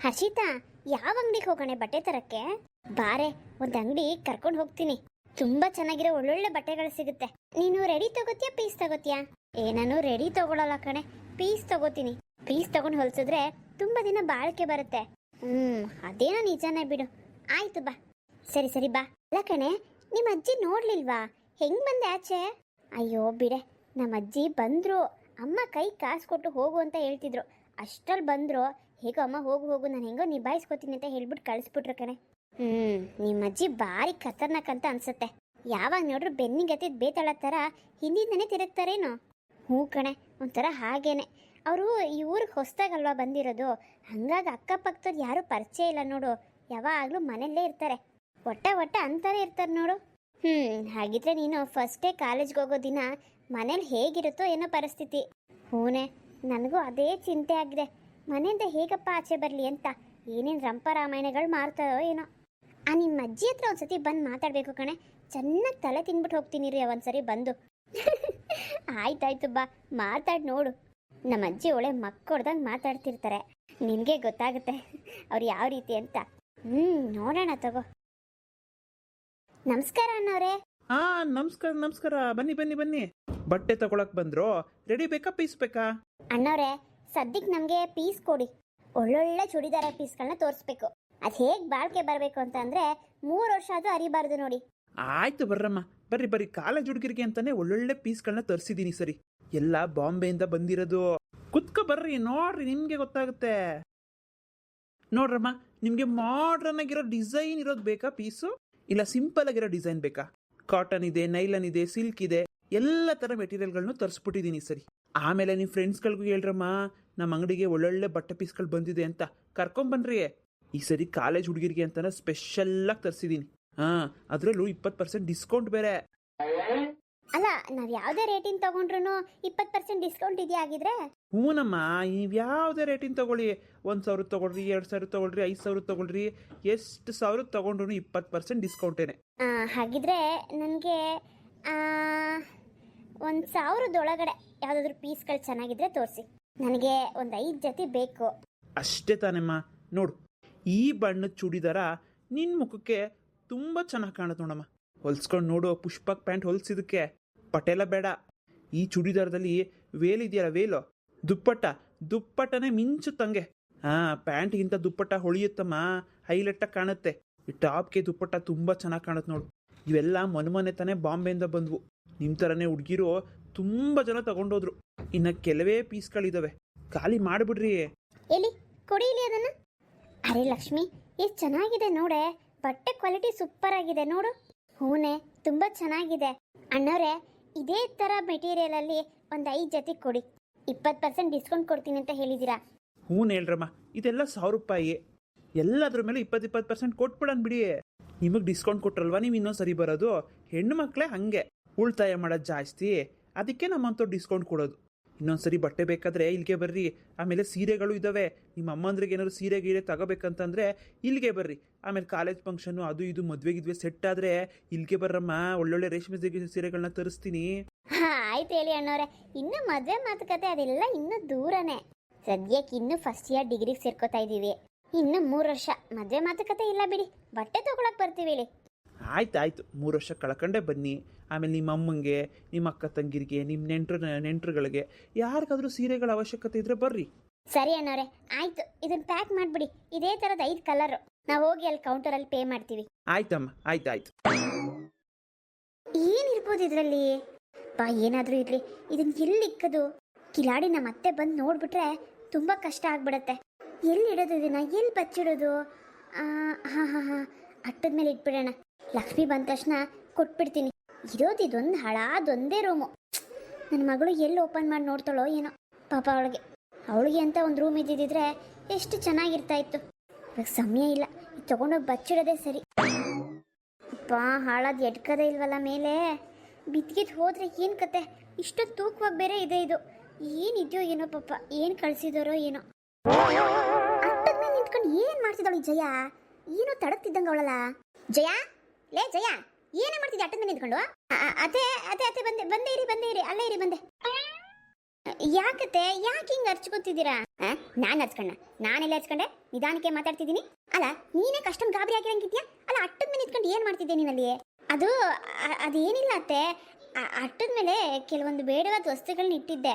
ಹರ್ಷಿತಾ, ಯಾವ ಅಂಗಡಿಗೆ ಹೋಗೋಣ ಬಟ್ಟೆ ತರಕ್ಕೆ? ಬಾರೆ, ಒಂದ್ ಅಂಗಡಿ ಕರ್ಕೊಂಡು ಹೋಗ್ತೀನಿ. ತುಂಬಾ ಚೆನ್ನಾಗಿರೋ ಒಳ್ಳೊಳ್ಳೆ ಬಟ್ಟೆಗಳು ಸಿಗುತ್ತೆ. ನೀನು ರೆಡಿ ತಗೋತಿಯಾ ಪೀಸ್ ತಗೋತಿಯಾ? ಏ ರೆಡಿ ತಗೊಳಲ್ಲ ಕಣೆ. ಪೀಸ್ ತಗೋತೀನಿ. ಪೀಸ್ ತಗೊಂಡು ಹೊಲ್ಸಿದ್ರೆ ತುಂಬಾ ದಿನ ಬಾಳಿಕೆ ಬರುತ್ತೆ. ಹ್ಮ್, ಅದೇನೋ ನಿಜಾನೇ ಬಿಡು. ಆಯ್ತು ಬಾ. ಸರಿ ಸರಿ, ಬಾ. ಅಲ್ಲ ಕಣೆ ನಿಮ್ಮ ಅಜ್ಜಿ ನೋಡ್ಲಿಲ್ವಾ? ಹೆಂಗ್ ಬಂದೆ ಆಚೆ? ಅಯ್ಯೋ, ಬಿಡೆ. ನಮ್ಮ ಅಜ್ಜಿ ಬಂದ್ರು. ಅಮ್ಮ ಕೈ ಕಾಸು ಕೊಟ್ಟು ಹೋಗು ಅಂತ ಹೇಳ್ತಿದ್ರು. ಅಷ್ಟ್ರಲ್ಲಿ ಬಂದ್ರು. ಹೇಗೋ ಅಮ್ಮ ಹೋಗು ಹೋಗು ನಾನು ಹೆಂಗೋ ನಿಭಾಯಿಸ್ಕೋತೀನಿ ಅಂತ ಹೇಳ್ಬಿಟ್ಟು ಕಳಿಸ್ಬಿಟ್ರು ಕಣೆ. ಹ್ಞೂ ನಿಮ್ಮ ಅಜ್ಜಿ ಭಾರಿ ಖತರ್ನಾಕ್ ಅಂತ ಅನ್ಸುತ್ತೆ. ಯಾವಾಗ ನೋಡ್ರು ಬೆನ್ನಿಗತ್ತಿದ್ ಬೇತಾಳ ಥರ ಹಿಂದಿಂದನೇ ತಿರುಗ್ತಾರೇನೋ. ಹ್ಞೂ ಕಣೆ ಒಂಥರ ಹಾಗೇನೆ. ಅವರು ಈ ಊರಿಗೆ ಹೊಸ್ದಾಗಲ್ವಾ ಬಂದಿರೋದು? ಹಂಗಾಗಿ ಅಕ್ಕಪಕ್ಕದವ್ರು ಯಾರೂ ಪರಿಚಯ ಇಲ್ಲ ನೋಡು. ಯಾವಾಗಲೂ ಮನೆಯಲ್ಲೇ ಇರ್ತಾರೆ. ಒಟ್ಟ ಒಟ್ಟ ಅಂತಾರೆ ಇರ್ತಾರೆ ನೋಡು. ಹ್ಞೂ ಹಾಗಿದ್ರೆ ನೀನು ಫಸ್ಟ್ ಡೇ ಕಾಲೇಜ್ಗೆ ಹೋಗೋ ದಿನ ಮನೇಲಿ ಹೇಗಿರುತ್ತೋ ಏನೋ ಪರಿಸ್ಥಿತಿ. ಹೂನೆ ನನಗೂ ಅದೇ ಚಿಂತೆ ಆಗಿದೆ. ಮನೆಯಿಂದ ಹೇಗಪ್ಪ ಆಚೆ ಬರಲಿ ಅಂತ ಏನೇನು ರಂಪ ರಾಮಾಯಣಗಳು ಮಾಡ್ತಾರೋ ಏನೋ. ಆ ನಿಮ್ಮ ಅಜ್ಜಿ ಹತ್ರ ಒಂದ್ಸತಿ ಬಂದು ಮಾತಾಡಬೇಕು ಕಣೆ. ಚೆನ್ನಾಗಿ ತಲೆ ತಿನ್ಬಿಟ್ಟು ಹೋಗ್ತೀನಿ ರೀ ಒಂದ್ಸರಿ ಬಂದು. ಆಯ್ತಾಯ್ತು ಬಾ ಮಾತಾಡಿ ನೋಡು. ನಮ್ಮ ಅಜ್ಜಿ ಒಳ್ಳೆ ಮಕ್ಕಳ್ದಂಗೆ ಮಾತಾಡ್ತಿರ್ತಾರೆ. ನಿನಗೆ ಗೊತ್ತಾಗುತ್ತೆ ಅವ್ರು ಯಾವ ರೀತಿ ಅಂತ. ಹ್ಞೂ ನೋಡೋಣ ತಗೋ. ನಮಸ್ಕಾರ ಅಣ್ಣವ್ರೆ. ಹಾ ನಮಸ್ಕಾರ ನಮಸ್ಕಾರ. ಬನ್ನಿ ಬನ್ನಿ ಬನ್ನಿ. ಬಟ್ಟೆ ತಗೊಳಕ್ ಬಂದ್ರು? ರೆಡಿ ಬೇಕಾ ಪೀಸ್ ಬೇಕಾ? ಅಣ್ಣವ್ರೆ ಸದ್ಯಕ್ಕೆ ನಮಗೆ ಪೀಸ್ ಕೊಡಿ. ಒಳ್ಳೊಳ್ಳೆ ಚೂಡಿದಾರ ಪೀಸ್ಗಳನ್ನ ತೋರಿಸ್ಬೇಕು. ಅದು ಹೇಗೆ ಬಾಳ್ಕೆ ಬರಬೇಕು ಅಂತ ಅಂದರೆ ಮೂರು ವರ್ಷ ಆದರೂ ಅರಿಬಾರ್ದು ನೋಡಿ. ಆಯ್ತು ಬರ್ರಮ್ಮ. ಬರ್ರಿ ಬರ್ರಿ. ಕಾಲೇಜ್ ಹುಡುಗರಿಗೆ ಅಂತಾನೆ ಒಳ್ಳೊಳ್ಳೆ ಪೀಸ್ಗಳನ್ನ ತರಿಸಿದ್ದೀನಿ ಸರಿ. ಎಲ್ಲ ಬಾಂಬೆಯಿಂದ ಬಂದಿರೋದು. ಕುತ್ಕೊ ಬರ್ರಿ, ನೋಡ್ರಿ, ನಿಮಗೆ ಗೊತ್ತಾಗುತ್ತೆ. ನೋಡ್ರಮ್ಮ, ನಿಮಗೆ ಮಾಡ್ರನ್ ಆಗಿರೋ ಡಿಸೈನ್ ಇರೋದು ಬೇಕಾ ಪೀಸು ಇಲ್ಲ ಸಿಂಪಲ್ ಆಗಿರೋ ಡಿಸೈನ್ ಬೇಕಾ? ಕಾಟನ್ ಇದೆ ನೈಲನ್ ಇದೆ ಸಿಲ್ಕ್ ಇದೆ, ಎಲ್ಲ ಥರ ಮೆಟೀರಿಯಲ್ಗಳನ್ನು ತರಿಸ್ಬಿಟ್ಟಿದ್ದೀನಿ ಸರಿ. ಆಮೇಲೆ ನಿಮ್ಮ ಫ್ರೆಂಡ್ಸ್ಗಳಿಗೂ ಹೇಳ್ರಮ್ಮ ನಮ್ಮ ಅಂಗಡಿಗೆ ಒಳ್ಳೊಳ್ಳೆ ಬಟ್ಟೆ ಪೀಸ್ಗಳು ಬಂದಿದೆ ಅಂತ. ಕರ್ಕೊಂಬನ್ರಿ ಈ ಸರಿ ಕಾಲೇಜ್ ಹುಡುಗಿರಿಗೆ ಅಂತಾನೆ ಸ್ಪೆಷಲ್ಲಾಗಿ ತರಿಸಿದ್ದೀನಿ ಹಾಂ ಅದರಲ್ಲೂ ಇಪ್ಪತ್ತು ಪರ್ಸೆಂಟ್ ಡಿಸ್ಕೌಂಟ್ ಬೇರೆ. ಅಲ್ಲ ನಾವು ಯಾವುದೇ ರೇಟಿನ ತಗೊಂಡ್ರು ಇಪ್ಪತ್ತು ಪರ್ಸೆಂಟ್ ಡಿಸ್ಕೌಂಟ್ ಇದೆಯಾ ಆಗಿದ್ರೆ ಹೂನಮ್ಮ ನೀವು ಯಾವುದೇ ರೇಟಿನ ತಗೊಳ್ಳಿ. ಒಂದು ಸಾವಿರ ತಗೊಳ್ರಿ ಎರಡು ಸಾವಿರ ತಗೊಳ್ರಿ ಐದು ಸಾವಿರ ತಗೊಳ್ರಿ. ಎಷ್ಟು ಸಾವಿರ ತಗೊಂಡ್ರು ಇಪ್ಪತ್ತು ಪರ್ಸೆಂಟ್ ಡಿಸ್ಕೌಂಟೇನೆ ಹಾಗಿದ್ರೆ ನನಗೆ ಒಂದು ಸಾವಿರದೊಳಗಡೆ ಯಾವುದಾದ್ರೂ ಪೀಸ್ಗಳು ಚೆನ್ನಾಗಿದ್ರೆ ತೋರಿಸಿ. ನನಗೆ ಒಂದು ಐದು ಜೊತೆ ಬೇಕು. ಅಷ್ಟೇ ತಾನೆಮ್ಮ. ನೋಡು, ಈ ಬಣ್ಣದ ಚೂಡಿದಾರ ನಿನ್ನ ಮುಖಕ್ಕೆ ತುಂಬ ಚೆನ್ನಾಗಿ ಕಾಣುತ್ತೆ ನೋಡಮ್ಮ. ಹೊಲ್ಸ್ಕೊಂಡು ನೋಡು ಪುಷ್ಪಕ್ ಪ್ಯಾಂಟ್ ಹೊಲ್ಸಿದಕ್ಕೆ ಪಟೇಲ ಬೇಡ. ಈ ಚೂಡಿದಾರದಲ್ಲಿ ವೇಲ್ ಇದೆಯಲ್ಲ ವೇಲು? ದುಪ್ಪಟ್ಟ, ದುಪ್ಪಟ್ಟನೇ ಮಿಂಚುತ್ತಂಗೆ ಹಾಂ, ಪ್ಯಾಂಟ್ಗಿಂತ ದುಪ್ಪಟ್ಟ ಹೊಳಿಯುತ್ತಮ್ಮ. ಹೈಲೈಟಾಗಿ ಕಾಣುತ್ತೆ. ಈ ಟಾಪ್ಗೆ ದುಪ್ಪಟ್ಟ ತುಂಬ ಚೆನ್ನಾಗಿ ಕಾಣುತ್ತೆ ನೋಡು. ಇವೆಲ್ಲ ಮೊನ್ನೆ ತಾನೇ ಬಾಂಬೆಯಿಂದ ಬಂದವು. ನಿಮ್ಮ ಥರನೇ ಹುಡುಗಿರು ತುಂಬ ಜನ ತಗೊಂಡೋದ್ರು. ಇನ್ನು ಕೆಲವೇ ಪೀಸ್ಗಳಿದಾವೆ. ಖಾಲಿ ಮಾಡಿಬಿಡ್ರಿ. ಎಲ್ಲಿ? ಕೊಡಿ ಇಲ್ಲಿ ಅದನ್ನು. ಅರೆ ಲಕ್ಷ್ಮಿ ಎಷ್ಟು ಚೆನ್ನಾಗಿದೆ ನೋಡೆ. ಬಟ್ಟೆ ಕ್ವಾಲಿಟಿ ಸೂಪರ್ ಆಗಿದೆ ನೋಡು. ಹೂನೆ ತುಂಬ ಚೆನ್ನಾಗಿದೆ. ಅಣ್ಣವ್ರೆ ಇದೇ ಥರ ಮೆಟೀರಿಯಲಲ್ಲಿ ಒಂದು ಐದು ಜೊತೆ ಕೊಡಿ. ಇಪ್ಪತ್ತು ಪರ್ಸೆಂಟ್ ಡಿಸ್ಕೌಂಟ್ ಕೊಡ್ತೀನಿ ಅಂತ ಹೇಳಿದ್ದೀರಾ ಹ್ಞೂ ಹೇಳ್ರಮ್ಮ ಇದೆಲ್ಲ ಸಾವಿರ ರೂಪಾಯಿ. ಎಲ್ಲದ್ರ ಮೇಲೆ ಇಪ್ಪತ್ತು ಇಪ್ಪತ್ತು ಪರ್ಸೆಂಟ್ ಕೊಟ್ಬಿಡೋಣ ಬಿಡಿ. ನಿಮಗೆ ಡಿಸ್ಕೌಂಟ್ ಕೊಟ್ರಲ್ವಾ ನೀವು ಇನ್ನೊಂದು ಸರಿ ಬರೋದು? ಹೆಣ್ಣು ಮಕ್ಕಳೇ ಹಾಗೆ. ಉಳಿತಾಯ ಮಾಡೋದು ಜಾಸ್ತಿ. ಅದಕ್ಕೆ ನಮ್ಮಂಥವ್ರು ಡಿಸ್ಕೌಂಟ್ ಕೊಡೋದು. ಇನ್ನೊಂದು ಸರಿ ಬಟ್ಟೆ ಬೇಕಾದರೆ ಇಲ್ಲಿಗೆ ಬರ್ರಿ. ಆಮೇಲೆ ಸೀರೆಗಳು ಇದ್ದಾವೆ ನಿಮ್ಮ ಅಮ್ಮಂದ್ರಿಗೆ ಏನಾದ್ರು ಸೀರೆ ಗೀರೆ ತಗೋಬೇಕಂತಂದ್ರೆ ಇಲ್ಲಿಗೆ ಬರ್ರಿ. ಆಮೇಲೆ ಕಾಲೇಜ್ ಫಂಕ್ಷನು ಅದು ಇದು ಮದ್ವೆ ಗಿದ್ವೆ ಸೆಟ್ ಆದರೆ ಇಲ್ಲಿಗೆ ಬರ್ರಮ್ಮ, ಒಳ್ಳೊಳ್ಳೆ ರೇಷ್ಮೆ ಸೀರೆ- ಸೀರೆಗಳನ್ನ ತರಿಸ್ತೀನಿ. ಆಯ್ತು ಹೇಳಿ ಅಣ್ಣವ್ರೆ. ಇನ್ನು ಮದುವೆ ಮಾತುಕತೆ ಅದೆಲ್ಲ ಇನ್ನೂ ದೂರನೇ. ಸದ್ಯಕ್ಕೆ ಇನ್ನು ಫಸ್ಟ್ ಇಯರ್ ಡಿಗ್ರಿಗೆ ಸೇರ್ಕೋತಾ ಇದ್ದೀವಿ. ಇನ್ನು ಮೂರು ವರ್ಷ. ಮದುವೆ ಮಾತುಕತೆ ಇಲ್ಲ ಬಿಡಿ. ಬಟ್ಟೆ ತಗೊಳಕ್ ಬರ್ತೀವಿ ಹೇಳಿ. ಆಯ್ತು ಆಯ್ತು. ಮೂರು ವರ್ಷ ಕಳ್ಕೊಂಡೇ ಬನ್ನಿ. ಆಮೇಲೆ ನಿಮ್ಮ ಅಮ್ಮಂಗೆ ನಿಮ್ಮ ಅಕ್ಕ ತಂಗಿರಿಗೆ ನಿಮ್ಮ ನೆಂಟ್ರ ನೆಂಟ್ರುಗಳಿಗೆ ಯಾರಿಗಾದ್ರೂ ಸೀರೆಗಳ ಅವಶ್ಯಕತೆ ಇದ್ರೆ ಬರ್ರಿ. ಸರಿ ಅನ್ನೋರೆ ಆಯ್ತು. ಇದನ್ನ ಪ್ಯಾಕ್ ಮಾಡ್ಬಿಡಿ. ಇದೇ ಥರದ ಐದು ಕಲರ್ ನಾವು ಹೋಗಿ ಅಲ್ಲಿ ಕೌಂಟರಲ್ಲಿ ಪೇ ಮಾಡ್ತೀವಿ. ಆಯ್ತಮ್ಮ ಆಯ್ತು ಆಯ್ತು. ಏನಿರ್ಬೋದು ಇದರಲ್ಲಿ? ಬಾ ಏನಾದರೂ ಇರಲಿ. ಇದನ್ನ ಎಲ್ಲಿ ಇಕ್ಕದು ಕಿಲಾಡಿ ನಮ್ಮ ಅತ್ತೆ ಬಂದು ನೋಡ್ಬಿಟ್ರೆ ತುಂಬ ಕಷ್ಟ ಆಗ್ಬಿಡತ್ತೆ. ಎಲ್ಲಿ ಇದನ್ನು? ಎಲ್ಲಿ ಬಚ್ಚಿಡೋದು? ಹಾಂ ಹಾಂ ಹಾಂ. ಅಟ್ಟದ ಮೇಲೆ ಇಟ್ಬಿಡೋಣ. ಲಕ್ಷ್ಮಿ ಬಂದ ತಕ್ಷಣ ಕೊಟ್ಬಿಡ್ತೀನಿ. ಇರೋದು ಇದೊಂದು ಹಳಾದೊಂದೇ ರೂಮು ನನ್ನ ಮಗಳು ಎಲ್ಲಿ ಓಪನ್ ಮಾಡಿ ನೋಡ್ತಾಳೋ ಏನೋ. ಪಾಪ ಅವಳಿಗೆ. ಅವಳಿಗೆ ಅಂತ ಒಂದು ರೂಮ್ ಇದ್ದಿದ್ರೆ ಎಷ್ಟು ಚೆನ್ನಾಗಿರ್ತಾ ಇತ್ತು. ಇವಾಗ ಸಮಯ ಇಲ್ಲ. ತಗೊಂಡೋಗಿ ಬಚ್ಚಿಡೋದೇ ಸರಿ. ಅಪ್ಪ, ಹಾಳಾದ ಎಡ್ಕದೇ ಇಲ್ವಲ್ಲ ಮೇಲೆ? ಬಿದ್ಗಿದ್ ಹೋದರೆ ಏನು ಕತೆ? ಇಷ್ಟೊಂದು ತೂಕವಾಗಿ ಬೇರೆ ಇದೆ ಇದು. ಏನಿದೆಯೋ ಏನೋ ಪಾಪ. ಏನು ಕಳ್ಸಿದಾರೋ ಏನೋ. ಅಟ್ಟದ ಮೇಲೆ ನಿಂತ್ಕೊಂಡು ಏನ್ ಮಾಡ್ತಿದ್ದಾಳು ಈ ಜಯ? ಏನೋ ತಡಕ್ತಿದ್ದಂಗೆ ಅವಳಲ್ಲ. ಜಯ? ಲೇ ಜಯ, ಏನೇ ಮಾಡ್ತಿದ್ದೆ ಅಟ್ಟದ ಮೇಲೆ ನಿಂತ್ಕೊಂಡು ಅದೇ ಅದೇ ಅದೇ ಬಂದೆ ಬಂದೆ ಇರಿ, ಬಂದೇ ಇರಿ, ಅಲ್ಲೇ ಇರಿ, ಬಂದೆ. ಯಾಕತ್ತೆ, ಯಾಕೆ ಹಿಂಗ್ ಹರ್ಚ್ಕೊತಿದ್ದೀರಾ? ನಾನು ಹರ್ಚ್ಕೊಂಡ ನಾನೆಲ್ಲ ಹರ್ಚ್ಕೊಂಡೆ? ನಿಧಾನಕ್ಕೆ ಮಾತಾಡ್ತಿದ್ದೀನಿ? ಅಲ್ಲ, ನೀನೇ ಕಷ್ಟೊಂದು ಗಾಬರಿ ಆಗಿರಂಗಿದ್ಯಾ? ಅಲ್ಲ ಅಟ್ಟದ ಮೇಲೆ ನಿಂತ್ಕೊಂಡು ಏನ್ ಮಾಡ್ತಿದ್ದೆ ನೀನಲ್ಲಿ? ಅದು ಅದೇನಿಲ್ಲ ಅತ್ತೆ. ಅಟ್ಟದ ಮೇಲೆ ಕೆಲವೊಂದು ಬೇಡವಾದ ವಸ್ತುಗಳನ್ನ ಇಟ್ಟಿದ್ದೆ.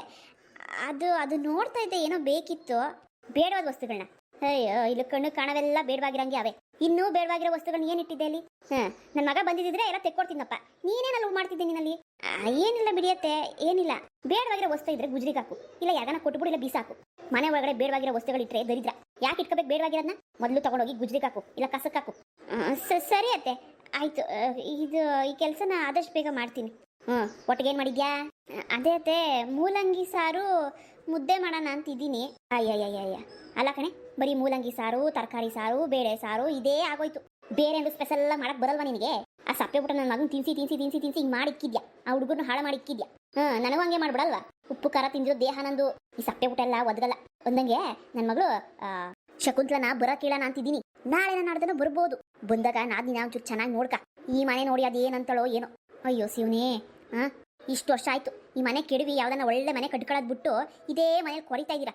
ಅದು ಅದು ನೋಡ್ತಾ ಇದ್ದೆ ಏನೋ ಬೇಕಿತ್ತು. ಬೇಡವಾದ ವಸ್ತುಗಳನ್ನ ಅಯ್ಯೋ ಇಲ್ಲಿ ಕಣ್ಣು ಕಾಣವೆಲ್ಲ ಬೇಡವಾಗಿರಂಗೆ ಅವೆ. ಇನ್ನೂ ಬೇಡವಾಗಿರೋ ವಸ್ತುಗಳನ್ನ ಏನು ಇಟ್ಟಿದ್ದೆ ಅಲ್ಲಿ? ಹಾ ನನ್ನ ಮಗ ಬಂದಿದ್ರೆ ಎಲ್ಲ ತೆಕ್ಕೊಡ್ತೀನಪ್ಪ ನೀನೇನಲ್ಲ ಮಾಡ್ತಿದ್ದೆ ನೀನಲ್ಲಿ ಆ, ಏನಿಲ್ಲ ಬಿಡಿಯತ್ತೆ ಏನಿಲ್ಲ. ಬೇಡವಾಗಿರೋ ವಸ್ತು ಇದ್ರೆ ಗುಜ್ರಿಗೆ ಹಾಕು ಇಲ್ಲ ಯಾರನ್ನ ಕೊಟ್ಬಿಡು ಇಲ್ಲ ಬೀಸಾಕು. ಮನೆ ಒಳಗಡೆ ಬೇಡವಾಗಿರೋ ವಸ್ತುಗಳಿಟ್ರೆ ದರಿದ್ರ. ಯಾಕೆ ಇಟ್ಕೋಬೇಕು ಬೇಡವಾಗಿರೋದನ್ನ ಮೊದಲು ತಗೊಂಡೋಗಿ ಗುಜ್ರಿಗೆ ಹಾಕು ಇಲ್ಲ ಕಸಕ್ಕೆ ಹಾಕು ಸರಿ ಅತ್ತೆ. ಆಯ್ತು ಇದು ಈ ಕೆಲಸನ ಆದಷ್ಟು ಬೇಗ ಮಾಡ್ತೀನಿ. ಹ್ಞೂ ಒಟ್ಟಿಗೆ ಏನು ಮಾಡಿದ್ಯಾ? ಅದೇ ಅತ್ತೆ ಮೂಲಂಗಿ ಸಾರು ಮುದ್ದೆ ಮಾಡೋಣ ಅಂತಿದ್ದೀನಿ. ಅಯ್ಯಯ್ಯಯ್ಯ. ಅಲ್ಲ ಕಣೆ, ಬರೀ ಮೂಲಂಗಿ ಸಾರು, ತರಕಾರಿ ಸಾರು, ಬೇಳೆ ಸಾರು, ಇದೇ ಆಗೋಯ್ತು. ಬೇರೆ ಏನು ಸ್ಪೆಷಲ್ ಎಲ್ಲ ಮಾಡಕ್ ಬರಲ್ವಾ ನಿನಗೆ? ಆ ಸಪ್ಪೆ ಬಿಟ್ಟು ನನ್ನ ಮಗನ ತಿನ್ಸಿ ತಿನ್ಸಿ ತಿನ್ಸಿ ತಿನ್ಸಿ ಹಿಂಗೆ ಮಾಡಿಕ್ಕಿದ್ಯಾ? ಆ ಹುಡುಗರ್ನ ಹಾಳು ಮಾಡಿಕ್ಕಿದ್ಯಾ? ಹಾಂ ನನಗೂ ಹಂಗೆ ಮಾಡ್ಬಿಡಲ್ವಾ? ಉಪ್ಪು, ಖಾರ ತಿಂದಿರೋ ದೇಹ ನಂದು. ಈ ಸಪ್ಪೆ ಊಟ ಎಲ್ಲ ಒದಗಲ್ಲ. ಒಂದಂಗೆ ನನ್ನ ಮಗಳು ಶಕುಂತಲನ ಬರ ಕೇಳೋಣ ಅಂತಿದ್ದೀನಿ. ನಾಳೆ ನಾಡ್ದನ ಬರ್ಬೋದು. ಬಂದಾಗ ನಾದಿನ ಒಂಚೂರು ಚೆನ್ನಾಗಿ ನೋಡ್ಕ. ಈ ಮನೆ ನೋಡಿ ಅದೇನಂತಳೋ ಏನೋ. ಅಯ್ಯೋ, ಶಿವನೇ. ಹಾ? ಇಷ್ಟು ವರ್ಷ ಆಯ್ತು. ಈ ಮನೆ ಕೆಡವಿ ಯಾವ್ದನ್ನ ಒಳ್ಳೆ ಮನೆ ಕಟ್ಕೊಳ್ಳೋದು ಬಿಟ್ಟು ಇದೇ ಮನೇಲಿ ಕೊರಿತಾ ಇದ್ದೀರಾ?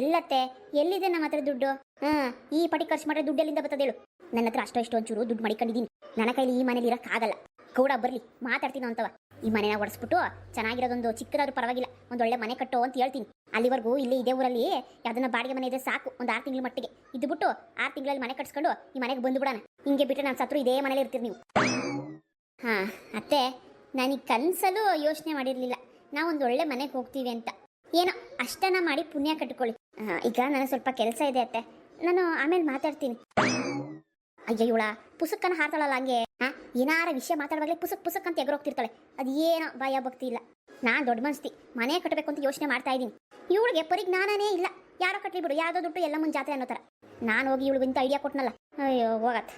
ಎಲ್ಲತ್ತೆ? ಎಲ್ಲಿದೆ ನಮ್ಮ ಹತ್ರ ದುಡ್ಡು? ಹಾ, ಈ ಪಟಿ ಖರ್ಚು ಮಾಡ್ರೆ ದುಡ್ಡು ಎಲ್ಲಿಂದ ಬರ್ತದೆ ಹೇಳು. ನನ್ನ ಹತ್ರ ಅಷ್ಟೋ ಇಷ್ಟೋ ಒಂಚೂರು ದುಡ್ಡು ಮಡಿಕೊಂಡಿದ್ದೀನಿ. ನನ್ನ ಕೈಲಿ ಈ ಮನೇಲಿ ಇರೋಕ್ಕಾಗಲ್ಲ ಗೌಡ, ಬರಲಿ, ಮಾತಾಡ್ತೀನಿ ಅಂತವ ಈ ಮನೆನ ಒಡಿಸ್ಬಿಟ್ಟು ಚೆನ್ನಾಗಿರೋದೊಂದು ಚಿಕ್ಕದಾದ್ರೂ ಪರವಾಗಿಲ್ಲ. ಒಂದು ಒಳ್ಳೆ ಮನೆ ಕಟ್ಟೋ ಅಂತ ಹೇಳ್ತೀನಿ. ಅಲ್ಲಿವರೆಗೂ ಇಲ್ಲಿ ಇದೇ ಊರಲ್ಲಿ ಯಾವ್ದನ್ನ ಬಾಡಿಗೆ ಮನೆ ಇದೆ ಸಾಕು. ಒಂದು ಆರು ತಿಂಗಳ ಮಟ್ಟಿಗೆ. ಇದು ಬಿಟ್ಟು ಆರು ತಿಂಗಳಲ್ಲಿ ಮನೆ ಕಟ್ಸ್ಕೊಂಡು ಈ ಮನೆಗೆ ಬಂದು ಬಿಡೋಣ ಹಿಂಗೆ ಬಿಟ್ಟರೆ ನಾನು ಸತ್ರು ಇದೇ ಮನೇಲಿ ಇರ್ತೀರಿ ನೀವು. ಹಾ, ಅತ್ತೆ. ನನಗೆ ಕನಸಲ್ಲೂ ಯೋಚನೆ ಮಾಡಿರಲಿಲ್ಲ. ನಾವೊಂದು ಒಳ್ಳೆ ಮನೆಗೆ ಹೋಗ್ತೀವಿ ಅಂತ. ಏನೋ ಅಷ್ಟನ ಮಾಡಿ ಪುಣ್ಯ ಕಟ್ಕೊಳ್ಳಿ. ಈಗ ನನಗೆ ಸ್ವಲ್ಪ ಕೆಲಸ ಇದೆ ಅತ್ತೆ. ನಾನು ಆಮೇಲೆ ಮಾತಾಡ್ತೀನಿ. ಅಯ್ಯ ಇವಳ ಪುಸ್ತಕನ ಹಾತಾಳಲ್ಲ ಹಂಗೆ. ಏನಾರ ವಿಷಯ ಮಾತಾಡುವಾಗಲೇ ಪುಸ್ತಕ ಪುಸ್ತಕ ಅಂತ ಎಗರೋಗ್ತಿರ್ತಾಳೆ. ಏನೋ ಭಯ ಭಕ್ತಿ ಇಲ್ಲ. ನಾನು ದೊಡ್ಡ ಮನಸ್ತಿ, ಮನೆ ಕಟ್ಟಬೇಕು ಅಂತ ಯೋಚನೆ ಮಾಡ್ತಾ ಇದ್ದೀನಿ. ಇವಳಿಗೆ ಪರಿಜ್ಞಾನನೇ ಇಲ್ಲ. ಯಾರೋ ಕಟ್ಲಿ ಬಿಡು, ಯಾವುದೋ ದುಡ್ಡು ಎಲ್ಲ ಮುಂದೆ ಜಾತ್ರೆ ಅನ್ನೋ ಥರ ನಾನು ಹೋಗಿ ಇವಳಿಗಿಂತ ಐಡಿಯಾ ಕೊಟ್ಟನಲ್ಲ ಅಯ್ಯೋ, ಹೋಗತ್ತೆ.